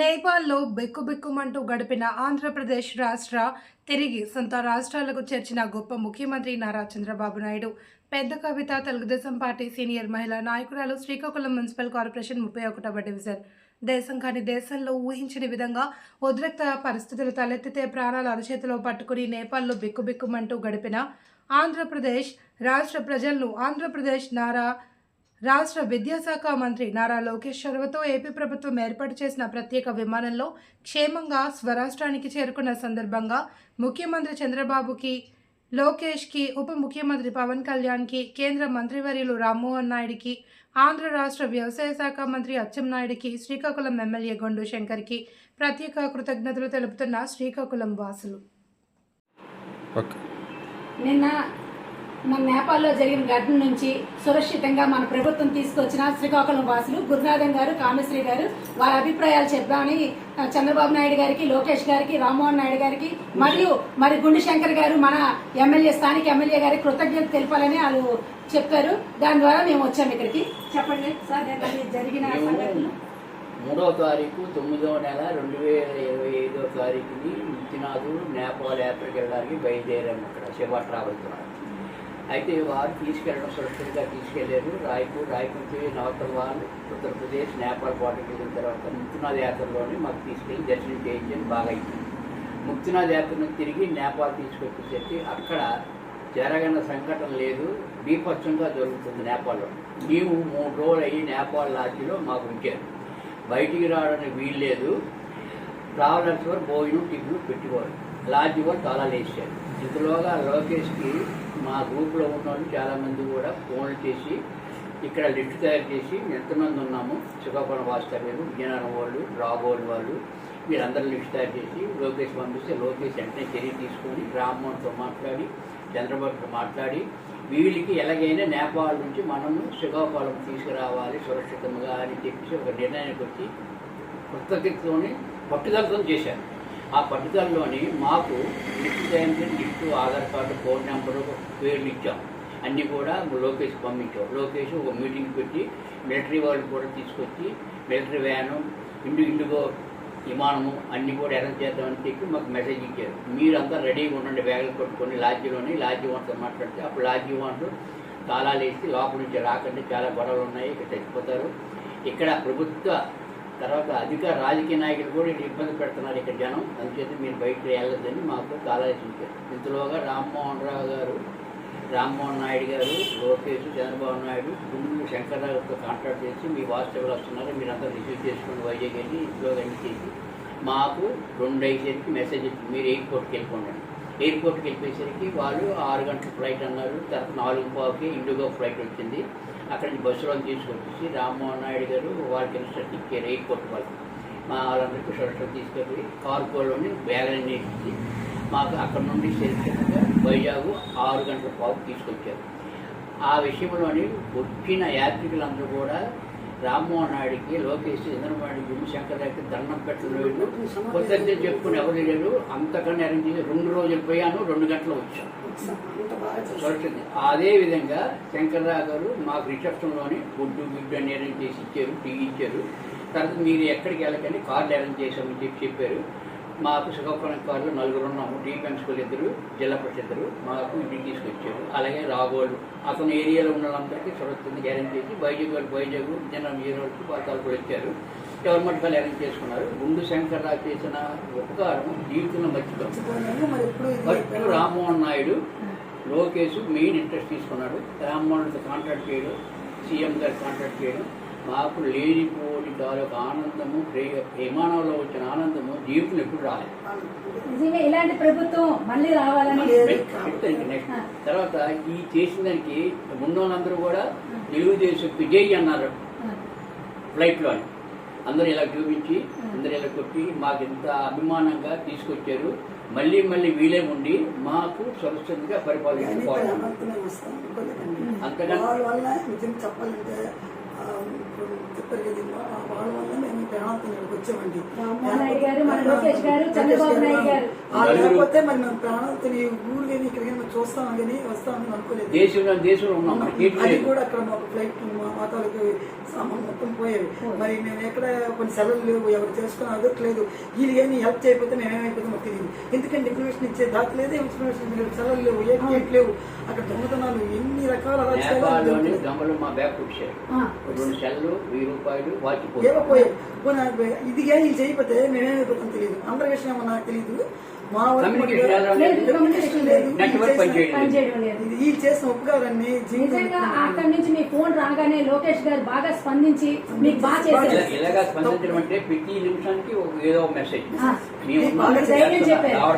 నేపాల్లో బిక్కుబిక్కుమంటూ గడిపిన ఆంధ్రప్రదేశ్ రాష్ట్ర తిరిగి సొంత రాష్ట్రాలకు చేర్చిన గొప్ప ముఖ్యమంత్రి నారా చంద్రబాబు నాయుడు. పెద్ద కవిత తెలుగుదేశం పార్టీ సీనియర్ మహిళా నాయకురాలు శ్రీకాకుళం మున్సిపల్ కార్పొరేషన్ ముప్పై ఒకటవ డివిజన్. దేశం కాని దేశంలో ఊహించని విధంగా ఉద్రిక్త పరిస్థితులు తలెత్తితే ప్రాణాలు అరచేతిలో పట్టుకుని నేపాల్లో బిక్కుబిక్కుమంటూ గడిపిన ఆంధ్రప్రదేశ్ రాష్ట్ర ప్రజలను ఆంధ్రప్రదేశ్ నారా రాష్ట్ర విద్యాశాఖ మంత్రి నారా లోకేష్ చొరవతో ఏపీ ప్రభుత్వం ఏర్పాటు చేసిన ప్రత్యేక విమానంలో క్షేమంగా స్వరాష్ట్రానికి చేరుకున్న సందర్భంగా ముఖ్యమంత్రి చంద్రబాబుకి లోకేష్కి ఉప ముఖ్యమంత్రి పవన్ కళ్యాణ్కి కేంద్ర మంత్రివర్యులు రామ్మోహన్ నాయుడికి ఆంధ్ర రాష్ట్ర వ్యవసాయ శాఖ మంత్రి అచ్చెన్నాయుడికి శ్రీకాకుళం ఎమ్మెల్యే గొండు శంకర్కి ప్రత్యేక కృతజ్ఞతలు తెలుపుతున్న శ్రీకాకుళం వాసులు. నిన్న మన నేపాల్లో జరిగిన ఘటన నుంచి సురక్షితంగా మన ప్రభుత్వం తీసుకొచ్చిన శ్రీకాకుళం వాసులు గురునాథన్ గారు కామశ్రీ గారు వారి అభిప్రాయాలు చెప్దామని ఆ, చంద్రబాబు నాయుడు గారికి లోకేష్ గారికి రామ్మోహన్ నాయుడు గారికి మరియు మరి గుండు శంకర్ గారు మన ఎమ్మెల్యే స్థానిక ఎమ్మెల్యే గారికి కృతజ్ఞత తెలపాలని వాళ్ళు చెప్పారు. దాని ద్వారా మేము వచ్చాము ఇక్కడికి. చెప్పండి సార్ జరిగిన మూడవ తారీఖు తొమ్మిదవ నెల రెండు వేల ఇరవై ఐదో తారీఖుని ముత్తినాథు నేపాల్ యాత్రకు వెళ్ళడానికి బయలుదేరాము ఇక్కడ శివ ట్రావెల్ ద్వారా. అయితే వారు తీసుకెళ్ళడం సురక్షితంగా తీసుకెళ్ళారు. రాయ్పూర్ రాయ్పూర్ నుంచి వాళ్ళు ఉత్తరప్రదేశ్ నేపాల్ బార్డర్కి వెళ్ళిన తర్వాత ముక్తినాథ్ యాత్రలోని మాకు తీసుకెళ్ళి దర్శనం చేయించని బాగా అయింది. ముక్తినాథ్ యాత్రను తిరిగి నేపాల్ తీసుకొచ్చేసరికి అక్కడ జరగని సంఘటన లేదు. బీపక్షంగా జరుగుతుంది నేపాల్లో. మేము మూడు రోజులు అయ్యి నేపాల్ లాడ్జిలో మాకు ఉంచారు. బయటికి రావడానికి వీలు లేదు. ట్రావెలర్స్ వారు భోజనం టిఫిన్ పెట్టుకోవాలి లాడ్జి కూడా చాలా లేచారు ఇంతలోగా లోకేష్కి మా గ్రూప్లో ఉన్న వాళ్ళు చాలామంది కూడా ఫోన్లు చేసి ఇక్కడ లిఫ్ట్ తయారు చేసి ఎంతమంది ఉన్నాము? శ్రీకాకుళం వాస్తవ్యులు విజయనగరం వాళ్ళు రాఘోల్ వాళ్ళు వీళ్ళందరూ లిస్ట్ తయారు చేసి లోకేష్ పంపిస్తే లోకేష్ వెంటనే చర్య తీసుకొని రామ్మోహన్తో మాట్లాడి చంద్రబాబుతో మాట్లాడి వీళ్ళకి ఎలాగైనా నేపాల్ నుంచి మనము శ్రీకాకుళం తీసుకురావాలి సురక్షితంగా అని చెప్పేసి ఒక నిర్ణయానికి వచ్చి కృతజ్ఞతలోని పట్టుదలతో చేశారు. ఆ పట్టుదలలోని మాకు lift Jayanti lift Aadhaar card phone number పేర్లు ఇచ్చాం. అన్నీ కూడా లోకేష్ పంపించాం. లోకేష్ ఒక మీటింగ్ పెట్టి మిలిటరీ వాళ్ళు కూడా తీసుకొచ్చి మిలిటరీ వ్యాను ఇండు ఇండిగో విమానము అన్నీ కూడా అరేంజ్ చేద్దామని చెప్పి మాకు మెసేజ్ ఇచ్చారు. మీరంతా రెడీగా ఉండండి బ్యాగులు కొట్టుకొని లాడ్జీలోని లాడ్జీ వాన్తో మాట్లాడితే అప్పుడు లాడ్జీ వాన్లు తాళాలు వేసి లోపల నుంచి రాకండి చాలా గొడవలు ఉన్నాయి ఇక్కడ చచ్చిపోతారు. ఇక్కడ ప్రభుత్వ తర్వాత అధిక రాజకీయ నాయకులు కూడా ఇటు ఇబ్బంది పెడుతున్నారు ఇక్కడ జనం. అందుచేత మీరు బయటకు వెళ్ళొద్దని మాకు తాళాలు ఇచ్చారు ఇంతలోగా రామ్మోహన్ రావు గారు రామ్మోహన్ నాయుడు గారు లోకేష్ చంద్రబాబు నాయుడు గుండూరు శంకర్రావుతో కాంటాక్ట్ చేసి మీ వాస్తవులు వస్తున్నారు మీరంతా రిసీవ్ చేసుకుని వైజాగ్ వెళ్ళి ఇంట్లో అన్ని చేసి మాకు రెండు అయ్యేసరికి మెసేజ్ ఇచ్చింది మీరు ఎయిర్పోర్ట్కి వెళ్ళిపోండి ఎయిర్పోర్ట్కి వెళ్ళిపోయేసరికి వాళ్ళు ఆరు గంటల ఫ్లైట్ అన్నారు. తర్వాత నాలుగు పావుకి ఇండిగో ఫ్లైట్ వచ్చింది. అక్కడి నుంచి బస్సులో తీసుకొచ్చేసి రామ్మోహన్ నాయుడు గారు వాళ్ళకి ఇన్స్ట్రక్ట్ ఇచ్చారు ఎయిర్పోర్ట్ వాళ్ళకి మా వాళ్ళందరికీ సురక్షణ తీసుకెళ్ళి కార్గోలోని బ్యాగులన్నీ ఇచ్చి మాకు అక్కడ నుండి సురక్షితంగా వైజాగ్ ఆరు గంటల పాటు తీసుకొచ్చారు. ఆ విషయంలోని వచ్చిన యాత్రికులందరూ కూడా రామ్మోహన్ నాయుడికి లోకేష్ చంద్రబాబు భీమశంకర్ గారికి దండం పెట్టలేదు కృతజ్ఞత చెప్పుకుని ఎవరు లేరు? అంతకన్నా అరేంజ్ చేసి రెండు రోజులు పోయాను రెండు గంటలు వచ్చాను. అదే విధంగా శంకర్రావు గారు మాకు రిసెప్షన్లోని గుడ్డు గుడ్డు అని అరేంజ్ చేసి ఇచ్చారు టీ ఇచ్చారు. తర్వాత మీరు ఎక్కడికి వెళ్ళకండి కార్డు అరేంజ్ చేసామని చెప్పి చెప్పారు. మాకు శ్రీకాకుళం కార్డులో నలుగురు ఉన్నాము. టీ స్కూల్ ఇద్దరు జిల్లా పరిషత్ ఇద్దరు. మాకు ఇంటికి తీసుకొచ్చారు. అలాగే రాఘోలు. అతని ఏరియాలో ఉన్న వాళ్ళందరికీ సురక్షితంగా గ్యారెంటీ చేసి వైజాగ్ వాళ్ళు వైజాగ్ జనం ఈ రోజుకి పాతాలు కూడా వచ్చారు. గవర్నమెంట్ వాళ్ళు అరేంజ్ చేసుకున్నారు. గుండు శంకర్రావు చేసిన ఉపకారం జీవితంలో మర్చిపోతాం first Rammohan Naidu Lokesh main interest తీసుకున్నాడు. రామ్మోహన్ కాంట్రాక్ట్ చేయడం సీఎం గారు కాంట్రాక్ట్ చేయడం మాకు లేనిపోని తాలూకు ఆనందము విమానంలో వచ్చిన ఆనందము జీవితంలో ఎప్పుడు రాలేదు. నిజంగా ఇలాంటి ప్రభుత్వం మళ్ళీ రావాలని నెక్స్ట్ తర్వాత ఈ చేసిన దానికి ఉన్న వాళ్ళందరూ కూడా తెలుగుదేశం విజయ్ అన్నారు. ఫ్లైట్లో అని. అందరూ ఇలా చూపించి అందరూ ఇలా కొట్టి మాకు ఎంత అభిమానంగా తీసుకొచ్చారు. మళ్ళీ మళ్ళీ వీలే ఉండి మాకు సురక్షితంగా పరిపాలించుకోవాలి అంతకన్నా- వాళ్ళ చెప్పాలంటే ఆ, వల్ల మేము ప్రాణాలతో ఇక్కడికి వచ్చామండి. లేకపోతే మరి మేము ప్రాణాలతో ఈ ఊరు కానీ చూస్తాం కానీ వస్తామని అనుకోలేదు. అది కూడా అక్కడ మాకు ఫ్లైట్ మా మా తాలూకు సామాన్ మొత్తం పోయేవి. మరి మేము ఎక్కడ కొన్ని సెలవులు లేవు ఎవరు చేసుకుని అదొకలేదు వీళ్ళు ఏమి హెల్ప్ చేయకపోతే మేము ఏమైపోతే మాకు తెలియదు. ఎందుకంటే ఇన్ఫర్మేషన్ ఇచ్చే దాటి లేదు ఇన్ఫర్మేషన్ లేవు సెలవులు లేవు ఏం లేవు. అక్కడ దొంగతనాలు ఎన్ని రకాల ఏవో పోయాయి. పోనీ ఇది కానీ చేయకపోతే మేమేమైపోతాం తెలియదు. అందరి విషయం ఏమో నాకు తెలియదు. ఇది చేసిన ఉపకారాన్ని నిజంగా అక్కడి నుంచి మీ ఫోన్ రాగానే లోకేష్ గారు బాగా స్పందించి మీకు బాగా చేశారు. ఇలాగా స్పందించడం అంటే ప్రతి నిమిషానికి ఒక ఏదో ఒక మెసేజ్. మేము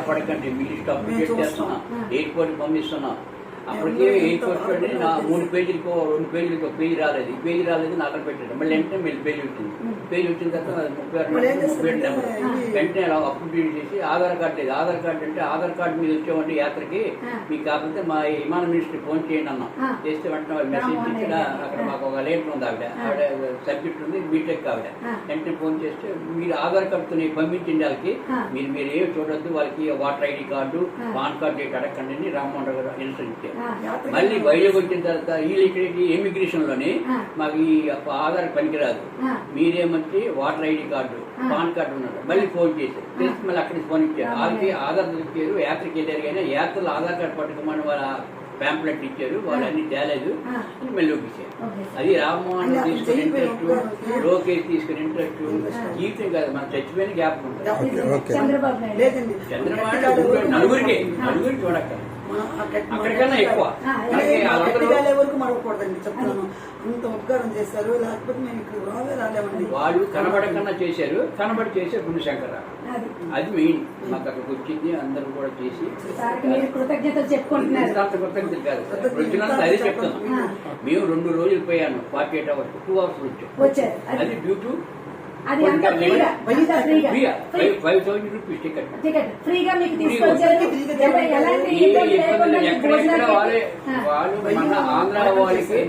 పడకండి మీ స్టాప్. చేస్తున్నాం ఎయిర్పోర్ట్ పంపిస్తున్నాం. అప్పటికే ఎంత వెళ్ళి నా మూడు పేజీలకు రెండు పేజీలకు పేజీ రాలేదు ఈ పేజీ రాలేదు నాకు అక్కడ పెట్టాడు మళ్ళీ వెంటనే మళ్ళీ పేజీ వచ్చింది పేజీ వచ్చిన తర్వాత ముప్పై ఆరు ముప్పై ఏడు నెంబర్. వెంటనే అలా అప్డేట్ చేసి ఆధార్ కార్డు లేదు ఆధార్ కార్డు అంటే ఆధార్ కార్డు మీద వచ్చామంటే యాత్రకి. మీకు కాకపోతే మా విమాన మినిస్టర్ ఫోన్ చేయండి అన్నాం. చేస్తే వెంటనే మెసేజ్ ఇచ్చిన. అక్కడ. మాకు ఒక లేటర్ ఉంది ఆవిడ ఆవిడ సబ్జెక్ట్ ఉంది బీటెక్ ఆవిడ. వెంటనే ఫోన్ చేస్తే మీరు ఆధార్ కార్డుతో పంపించండి వాళ్ళకి. మీరు మీరు ఏమి చూడొద్దు వాళ్ళకి voter ID card. PAN card date అడగండి అని రామ్మోహన్ రావు గారు ఆ, మళ్ళీ వైజాగ్ వచ్చిన తర్వాత వీళ్ళు ఇక్కడికి ఇమిగ్రేషన్లోని. మాకు ఈ ఆధార్ పనికిరాదు. మీరేమంటే voter ID card. PAN card ఉన్నారు మళ్ళీ ఫోన్ చేశారు. చేసి మళ్ళీ అక్కడికి ఫోన్ ఇచ్చారు. వాళ్ళకి ఆధార్ దొరికారు యాత్రకి వెళ్ళారు కానీ యాత్రలో ఆధార్ కార్డు పట్టుకోమని వాళ్ళ ప్యాంప్లెట్ ఇచ్చారు. వాళ్ళు అన్ని తేలేదు. మళ్ళీ ఒప్పించారు. అది రామ్మోహన్ తీసుకుని ఇంట్రెస్ట్. లోకేష్ తీసుకుని ఇంట్రెస్ట్ జీవితం కాదు మనం చచ్చిపోయిన గ్యాప్ ఉంటుంది. చంద్రబాబు నలుగురికి నలుగురికి చూడక్క మా- ఆ. గట్టి- మా అక్కడికన్నా ఎక్కువ. వరకు మరవకూడదండి చెప్తాను. అంత ఉపకారం చేశారు లేకపోతే మేము ఇక్కడ రావే రాలేమండి. వాళ్ళు కనబడకన్నా చేశారు కనబడి చేసే గుణశంకర. అది. అది మెయిన్. మాకు అక్కడికి వచ్చింది అందరూ కూడా చేసి. కృతజ్ఞతలు చెప్పుకుంటున్నారు. కృతజ్ఞతలు కాదు. అదే చెప్తున్నాం. మేము రెండు రోజులు పోయాను forty eight hours two hours వచ్చాం అది డ్యూ టు అది అంతా ఫ్రీగా అంతా ఫ్రీగా free five thousand rupees ticket ticket ఫ్రీగా మీకు తీసుకొచ్చారు ఎలాంటి ఇబ్బంది లేకుండా భోజనాలు ఆంధ్ర వాళ్ళకి.